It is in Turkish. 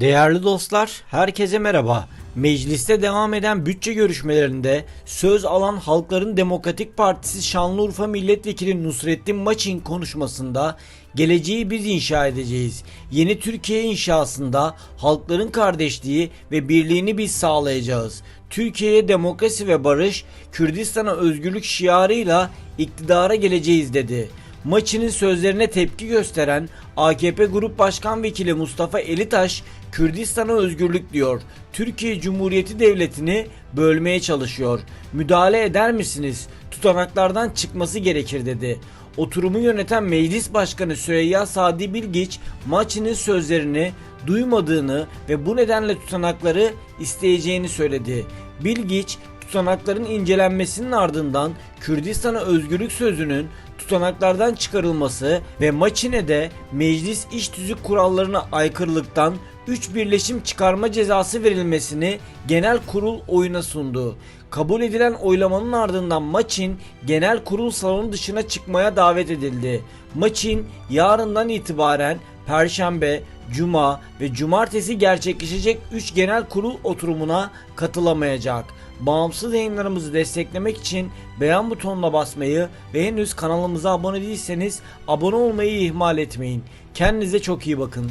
Değerli dostlar, herkese merhaba. Mecliste devam eden bütçe görüşmelerinde söz alan Halkların Demokratik Partisi Şanlıurfa Milletvekili Nusrettin Maçin konuşmasında geleceği biz inşa edeceğiz. Yeni Türkiye inşasında halkların kardeşliği ve birliğini biz sağlayacağız. Türkiye'ye demokrasi ve barış, Kürdistan'a özgürlük şiarıyla iktidara geleceğiz dedi. Maçının sözlerine tepki gösteren AKP Grup Başkan Vekili Mustafa Elitaş, Kürdistan'a özgürlük diyor. Türkiye Cumhuriyeti Devleti'ni bölmeye çalışıyor. Müdahale eder misiniz? Tutanaklardan çıkması gerekir dedi. Oturumu yöneten Meclis Başkanı Süreyya Sadi Bilgiç, Maçının sözlerini duymadığını ve bu nedenle tutanakları isteyeceğini söyledi. Bilgiç, tutanakların incelenmesinin ardından Kürdistan'a özgürlük sözünün tutanaklardan çıkarılması ve Maçine'de meclis iş tüzük kurallarına aykırılıktan 3 birleşim çıkarma cezası verilmesini genel kurul oyuna sundu. Kabul edilen oylamanın ardından Maçin genel kurul salonu dışına çıkmaya davet edildi. Maçin yarından itibaren Perşembe, Cuma ve Cumartesi gerçekleşecek 3 genel kurul oturumuna katılamayacak. Bağımsız yayınlarımızı desteklemek için beğen butonuna basmayı ve henüz kanalımıza abone değilseniz abone olmayı ihmal etmeyin. Kendinize çok iyi bakın.